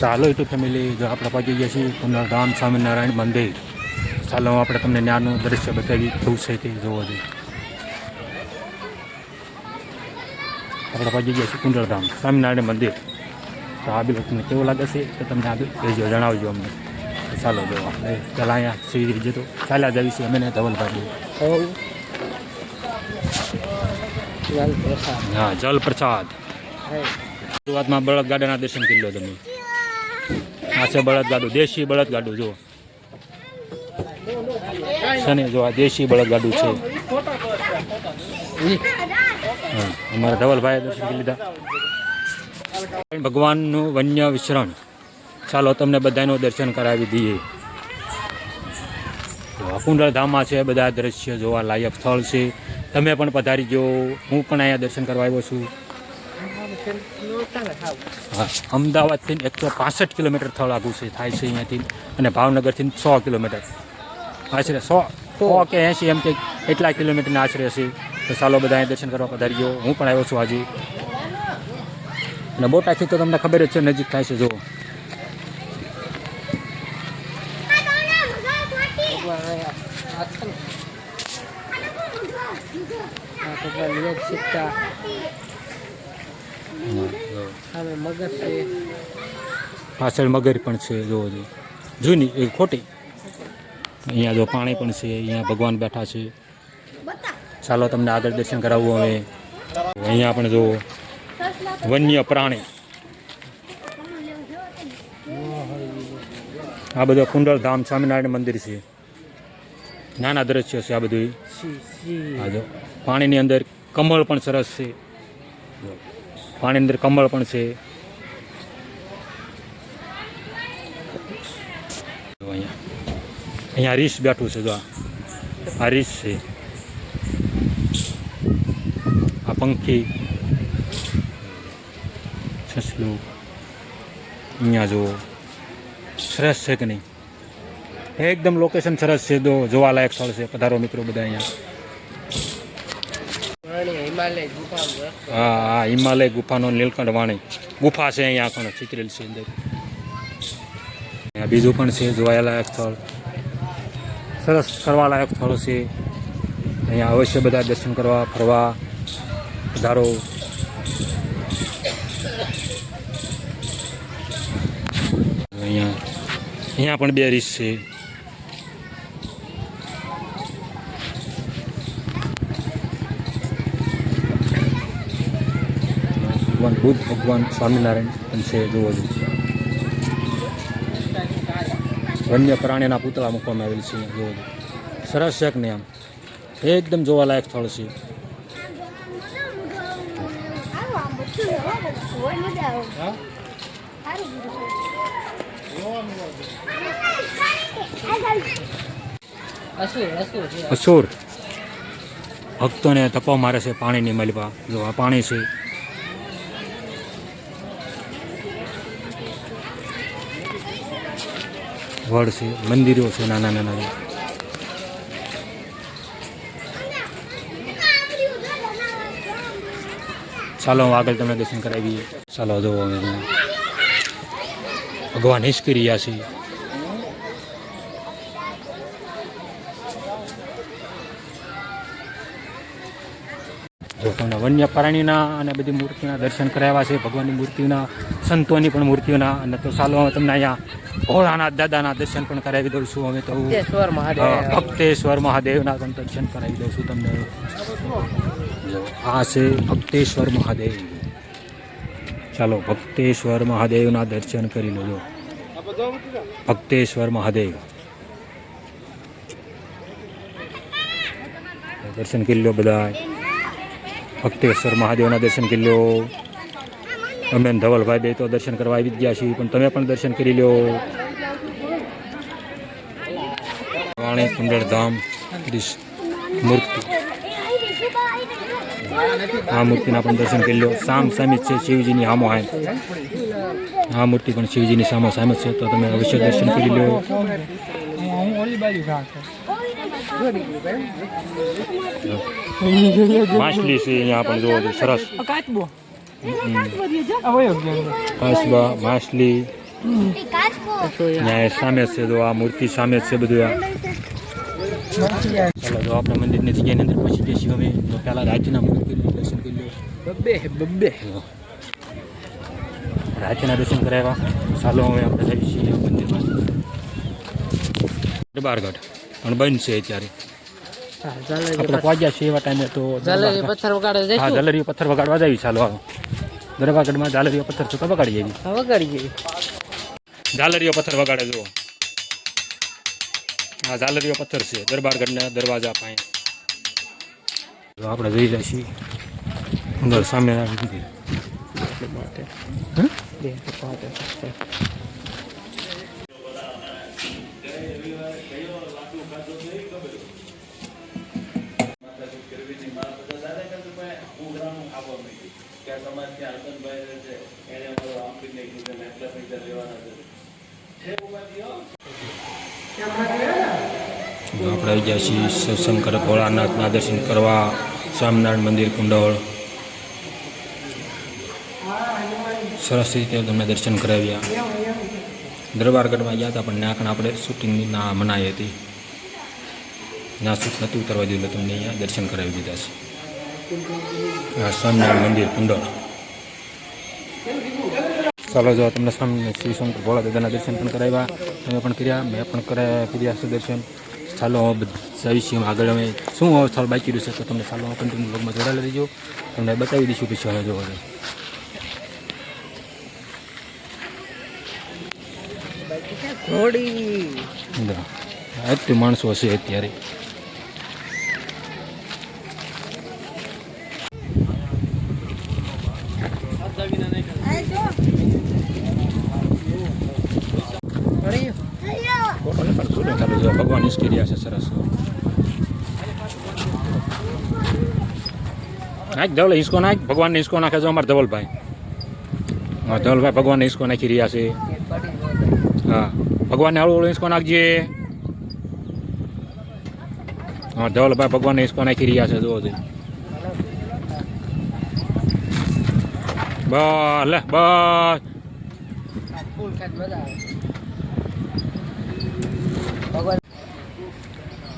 ચાલો તો ફેમિલી જો આપણે પહોંચી ગયા છીએ. પુનર્ધામ સ્વામિનારાયણ મંદિર. ચાલો આપણે તમને ત્યાંનું દ્રશ્ય બતાવી કેવું છે તે જોવો જોઈએ. આપણે પહોંચી ગયા છીએ કુંડળધામ સ્વામિનારાયણ મંદિર. તો આ બી તમને કેવું લાગે છે તો તમને આગળ કહેજો જણાવજો અમને. ચાલો જો આપણે પહેલાં અહીંયા સીધી જતો ચાલ્યા જઈએ છીએ અમે ધવલભાઈ હા જલ પ્રસાદ શરૂઆતમાં બળદગાડાના દર્શન કરી લો તમે. આ છે બળદગાડું. દેશી બળદગાડું, જુઓ. છે જો આ દેશી બળદગાડું છે. અમારા ધવલભાઈએ દર્શન લીધા. ભગવાનનું વન્ય વિશ્રણ ચાલો, તમને બધાનું દર્શન કરાવી દઈએ. તો આ છે, બધા દ્રશ્ય જોવા લાયક સ્થળ છે. તમે પણ પધારી જો હું પણ અહીંયા દર્શન કરવા આવ્યો છું. હા, અમદાવાદથી એકસો પાસઠ કિલોમીટર સ્થળ આગું છે, થાય છે અહીંયાથી અને ભાવનગરથી સો કિલોમીટર. આશરે સો સો કે એંશી એમ કે એટલા કિલોમીટરના આશરે હશે તો ચાલો બધા દર્શન કરવા પધારી ગયો હું પણ આવ્યો છું આજે. અને બોટાથી તો તમને ખબર જ છે, નજીક થાય છે જો મગર છે. પાછળ મગર પણ છે જોવો જો જૂની એ ખોટી. અહીંયા જો પાણી પણ છે અહીંયા ભગવાન બેઠા છે. ચાલો તમને આગળ દર્શન કરાવવું હવે. અહીંયા પણ જો વન્ય પ્રાણી. આ બધો કુંડળધામ સ્વામિનારાયણ મંદિર છે. નાના દ્રશ્ય છે આ બધું આ જો પાણીની અંદર કમળ પણ સરસ છે. પાણીની અંદર કમળ પણ છે. અહીંયા. અહીંયા રીસ બેઠું છે, જો આ. રીસ છે. આ પંખી. છસલું. અહીંયા જુઓ સરસ છે કે નહીં? એકદમ લોકેશન સરસ છે, જો જોવાલાયક સ્થળ છે પધારો મિત્રો બધા અહીંયા. હા હિમાલય ગુફાનો નીલકંઠ વાણી. ગુફા છે અહીંયા આખો ચિત્રેલ છે અંદર. બીજું પણ છે જોવાલાયક સ્થળ. સરસ ફરવાલાયક સ્થળ છે. અહીંયા અવશ્ય બધા દર્શન કરવા, ફરવા, પધારો. અહીંયા અહીંયા પણ બે રીસ છે. ભગવાન બુદ્ધ ભગવાન સ્વામિનારાયણ પણ છે જોવો જોઈએ વન્ય પ્રાણીના પૂતળા મૂકવામાં આવેલ છે જોવો જોઈએ સરસ છે ને આમ? એકદમ જોવાલાયક સ્થળ છે. અસુર ભક્તોને તપો મારે છે પાણીની મલબા જો આ પાણી છે વડ છે, મંદિરો છે, નાના નાના ચાલો, હું આગળ તમને દર્શન કરાવીએ ચાલો જો ભગવાન હિસકી રહ્યા છે જો તમને વન્ય પ્રાણીના અને બધી મૂર્તિના દર્શન કરાવ્યા છે ભગવાનની મૂર્તિના સંતોની પણ મૂર્તિઓના અને તો ચાલો હું તમને અહીંયા ભોળાનાથ દાદાના દર્શન પણ કરાવી દઉં છું. હવે તો ભક્તેશ્વર મહાદેવના પણ દર્શન કરાવી દઉં છું તમને. આ છે ભક્તેશ્વર મહાદેવ. ચાલો ભક્તેશ્વર મહાદેવના દર્શન કરી લો ભક્તેશ્વર મહાદેવ. દર્શન કરી લો બધા ભક્તેશ્વર મહાદેવના દર્શન કરી લો અમે ધવલભાઈ બે તો દર્શન કરવા આવી ગયા છીએ, પણ તમે પણ દર્શન કરી લો વાણી કુંડળ ધામ મૂર્તિ. આ મૂર્તિના પણ દર્શન કરી લો સામ સામે છે શિવજીની હામો હાય. આ મૂર્તિ પણ શિવજીની સામો સામે છે, તો તમે અવશ્ય દર્શન કરી લો માછલી છે અહીંયા પણ જોવો તો સરસ. કાચબો. માછલી. સામે છે જો આ મૂર્તિ સામે છે બધું આ. ચાલો જો આપણે મંદિરની જગ્યાની અંદર પહોંચી છીએ અમે તો પહેલાં રાજ્યના મંદિર દર્શન કરી લો બબ્બે બબ્બે રાજ્યના દર્શન કરાવ્યા. ચાલો અમે આપણે જઈએ છીએ મંદિરમાં. દરબારગઢ પણ બંધ છે અત્યારે. આપણે પહોંચ્યા છીએ એવા ટાઈમે તો પથ્થર વગાડે હા જઈશું પથ્થર વગાડવા જાય ચાલો આવો. દરબારગઢમાં જાલરીઓ પથ્થર છે તો વગાડી જઈએ વગાડી જઈએ જાલરીઓ પથ્થર વગાડે જુઓ. હા જાલરીઓ પથ્થર છે દરબારગઢના દરવાજા પાસે. આપણે જઈ રહ્યા છીએ. અંદર સામે મંદિર આપણે આવી ગયા છીએ શિવશંકર ભોળાનાથના દર્શન કરવા, સ્વામિનારાયણ મંદિર કુંડળ. સરસ રીતે તમને દર્શન કરાવ્યા. દરબારગઢમાં ગયા હતા, પણ ત્યાં આપણે શૂટિંગની ના મનાઈ હતી. ના શૂટ નહોતું ઉતરવા દીધું તમને અહીંયા દર્શન કરાવી દીધા છે. સ્વામિનારાયણ મંદિર કુંડળ. ચાલો, જો તમને સામે શિવશંકર ભોળા દાદાના દર્શન પણ કરાવ્યા. તમે પણ કર્યા, મેં પણ કર્યા કર્યા છે દર્શન. ચાલો બધા વિષયમાં આગળ અમે. શું હવે સ્થળ બાકી રહ્યું છે તો તમને ચાલો કન્ટિન્યુ બ્લોગમાં જોડાયેલા રહીજો તમને બતાવી દઈશું પછી હવે જોવા ઘોડી. માણસો હશે અત્યારે ઘોડી ફોટોને પણ શું ચાલુ છે ભગવાન ઈશ્કી રહ્યા છે સરસ. નાખ ધવલ, હિસકો નાખ. ભગવાનને હિસકો નાખે છે અમારા ધવલભાઈ. હા ધવલભાઈ ભગવાનને હિસકો નાખી રહ્યા છે. હા. ભગવાનને હળવું હળવું હિંચકો નાખજે. હા ધવલભાઈ ભગવાનને હિસકો નાખી રહ્યા છે, જુઓ છે બસ, લે, બસ ફૂલ ખાત મજા આવે ભગવાન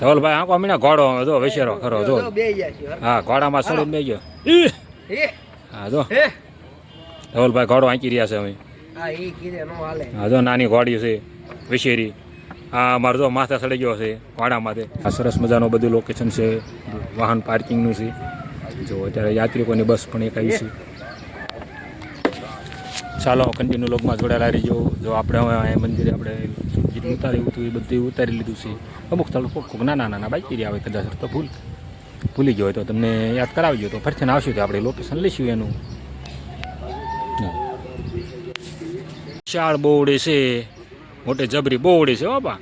ધવલભાઈ આંકો મીના ઘોડો જો વિશેરો ખરો જો. હા. ઘોડામાં સડીને બે ગયો. હા જો. ધવલભાઈ ઘોડો આંકી રહ્યા છે અમે હા જો નાની ઘોડી છે વિશેરી. આ અમારો જો માથા સડી ગયો છે ઘોડા માથે આ સરસ મજાનું બધું લોકેશન છે વાહન પાર્કિંગનું છે. જો અત્યારે યાત્રિકોની બસ પણ એક આવી છે. ચાલો કન્ટિન્યુ લોકમાં જોડાયેલા રહીજો. જો આપણે હવે મંદિરે આપણે જેટલું ઉતાર્યું હતું, એ બધું ઉતારી લીધું છે. અમુક સ્થળ કોક નાના નાના બાઈક હોય કદાચ તો ભૂલ ભૂલી ગયો હોય તો તમને યાદ કરાવજો તો ફરીથી આવશું તો આપણે લોકેશન લઈશું એનું. વિશાળ બોવડે છે, મોટે જબરી ઉડે છે બાપા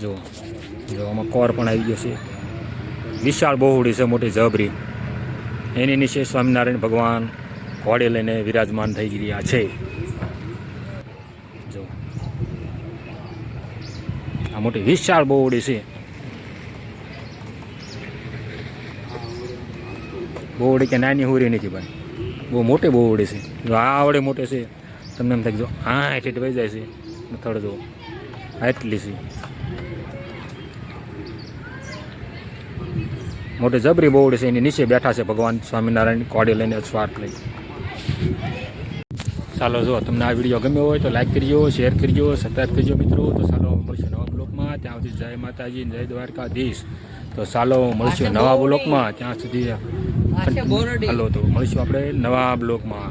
જો જો આમાં કોર પણ આવી ગયો છે. વિશાળ બોવડી છે, મોટી જબરી. એની નીચે સ્વામિનારાયણ ભગવાન ઘોડે લઈને વિરાજમાન થઈ ગયા છે જો આ મોટી વિશાળ બોવડી છે. બોવડી કે નાની હોરી નથી ભાઈ બહુ મોટી બોવડી છે. જો આવડે મોટે છે, તમને એમ થાય જો આ એટલી વહી જાય છે થડ જો આટલી છે. મોટી જબરી બોવડી છે, એની નીચે બેઠા છે ભગવાન સ્વામિનારાયણ કોડી લઈને સ્વાર્થ લઈ. ચાલો જો, તમને આ વીડિયો ગમ્યો હોય તો લાઈક કરજો શેર કરજો સબસ્ક્રાઈબ કરજો મિત્રો. તો ચાલો મળશું નવા બ્લોગમાં ત્યાં સુધી જય માતાજી જય દ્વારકાધીશ. તો ચાલો મળશું નવા બ્લોકમાં. ત્યાં સુધી હાલો તો મળીશું આપણે નવા બ્લોગમાં